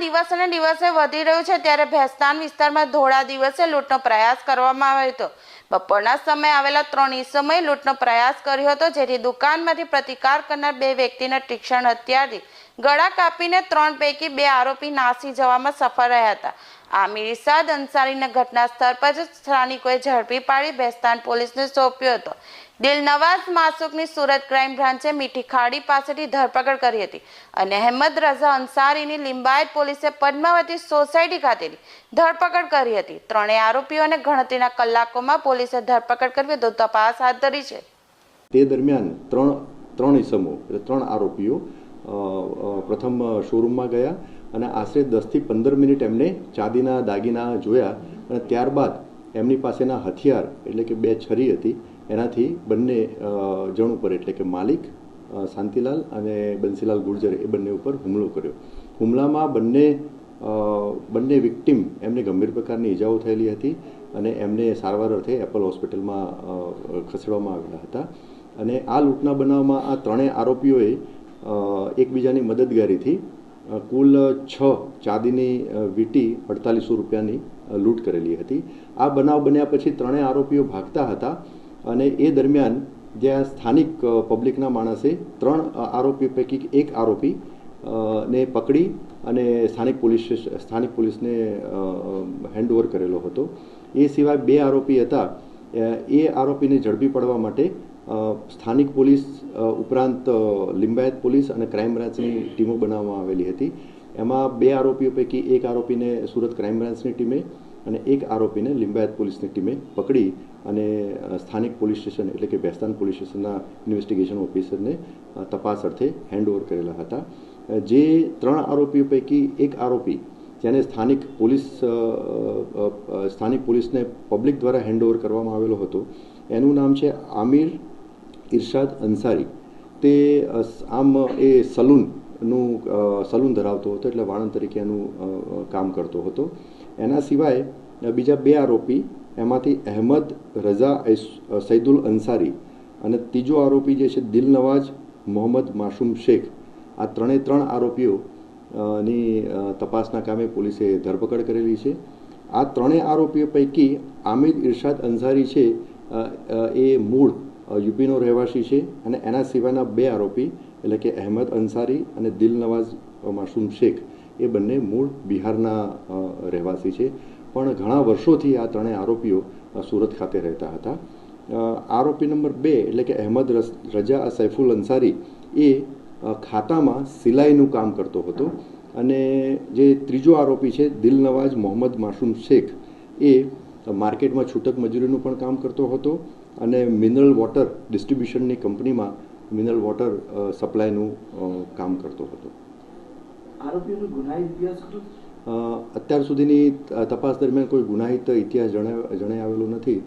દિવસે દિવસે વધી રહ્યું છે ત્યારે ભેસ્તાન વિસ્તારમાં ધોળા દિવસે લૂંટનો પ્રયાસ કરવામાં આવ્યો હતો. બપોરના સમયે આવેલા ત્રણ ઈસમોએ લૂંટનો પ્રયાસ કર્યો હતો, જેથી દુકાનમાંથી પ્રતિકાર કરનાર બે વ્યક્તિને તીક્ષણ હત્યાથી ગળા કાપીને ત્રણ પૈકી બે આરોપી નાસી જવામાં સફળ રહ્યા હતા. આમિર ઇસાદ અંસારીને ઘટના સ્થળ પર જ સ્થાનિકોએ ઝડપી પાડી ભેસ્તાન પોલીસને સોંપ્યો હતો. દિલનવાઝ માસુકની સુરત ક્રાઇમ બ્રાન્ચે મીઠી ખાડી પાસેથી ધરપકડ કરી હતી અને અહેમદ રઝા અંસારીની લિંબાયત પોલીસે પદ્માવતી સોસાયટી ખાતેની ધરપકડ કરી હતી. ત્રણેય આરોપીઓને ગણતરીના કલાકોમાં પોલીસે ધરપકડ કરી તો તપાસ હાથ ધરી છે. તે દરમિયાન ત્રણ ત્રણ ઇસમો એટલે ત્રણ આરોપીઓ પ્રથમ શોરૂમમાં ગયા અને આશરે દસથી પંદર મિનિટ એમને ચાંદીના દાગીના જોયા અને ત્યારબાદ એમની પાસેના હથિયાર એટલે કે બે છરી હતી, એનાથી બંને જણ ઉપર એટલે કે માલિક શાંતિલાલ અને બંસીલાલ ગુર્જર એ બંને ઉપર હુમલો કર્યો. હુમલામાં બંને બંને વિક્ટિમ એમને ગંભીર પ્રકારની ઈજાઓ થયેલી હતી અને એમને સારવાર અર્થે એપલ હોસ્પિટલમાં ખસેડવામાં આવેલા હતા. અને આ લૂંટના બનાવમાં આ ત્રણેય આરોપીઓએ એકબીજાની મદદગારીથી કુલ છ ચાંદીની વીટી અડતાલીસો રૂપિયાની લૂંટ કરેલી હતી. આ બનાવ બન્યા પછી ત્રણેય આરોપીઓ ભાગતા હતા અને એ દરમિયાન જ્યાં સ્થાનિક પબ્લિકના માણસે ત્રણ આરોપી પૈકી એક આરોપી ને પકડી અને સ્થાનિક પોલીસ સ્થાનિક પોલીસને હેન્ડઓવર કરેલો હતો. એ સિવાય બે આરોપી હતા. એ આરોપીને ઝડપી પડવા માટે સ્થાનિક પોલીસ ઉપરાંત લિંબાયત પોલીસ અને ક્રાઇમ બ્રાન્ચની ટીમો બનાવવામાં આવેલી હતી. એમાં બે આરોપીઓ પૈકી એક આરોપીને સુરત ક્રાઇમ બ્રાન્ચની ટીમે અને એક આરોપીને લિંબાયત પોલીસની ટીમે પકડી અને સ્થાનિક પોલીસ સ્ટેશન એટલે કે ભેસ્તાન પોલીસ સ્ટેશનના ઇન્વેસ્ટિગેશન ઓફિસરને તપાસ અર્થે હેન્ડઓવર કરેલા હતા. જે ત્રણ આરોપીઓ પૈકી એક આરોપી, જેને સ્થાનિક પોલીસ સ્થાનિક પોલીસને પબ્લિક દ્વારા હેન્ડઓવર કરવામાં આવેલો હતો, એનું નામ છે આમિર ઇરશાદ અંસારી. તે આમ, એ સલૂનનું સલૂન ધરાવતો હતો એટલે વાણંદ તરીકે એનું કામ કરતો હતો. એના સિવાય બીજા બે આરોપી, એમાંથી અહેમદ રઝા સૈદુલ અંસારી અને ત્રીજો આરોપી જે છે દિલનવાજ મોહમ્મદ માસુમ શેખ. આ ત્રણે ત્રણ આરોપીઓ ની તપાસના કામે પોલીસે ધરપકડ કરેલી છે. આ ત્રણેય આરોપીઓ પૈકી આમિદ ઇરશાદ અંસારી છે એ મૂળ યુપીનો રહેવાસી છે અને એના સિવાયના બે આરોપી, એટલે કે અહેમદ અંસારી અને દિલનવાઝ માસૂમ શેખ, એ બંને મૂળ બિહારના રહેવાસી છે. પણ ઘણા વર્ષોથી આ ત્રણેય આરોપીઓ સુરત ખાતે રહેતા હતા. આરોપી નંબર બે, એટલે કે અહેમદ રજા સૈફુલ અંસારી, એ ખાતામાં સિલાઈનું કામ કરતો હતો. અને જે ત્રીજો આરોપી છે દિલનવાજ મોહમ્મદ માસૂમ શેખ, એ માર્કેટમાં છૂટક મજૂરીનું પણ કામ કરતો હતો. અને મિનરલ વોટર ડિસ્ટ્રીબ્યુશનની કંપનીમાં મિનરલ વોટર સપ્લાયનું કામ કરતો હતો. અત્યાર સુધીની તપાસ દરમિયાન કોઈ ગુનાહિત ઇતિહાસ જણાવેલો આવેલો નથી.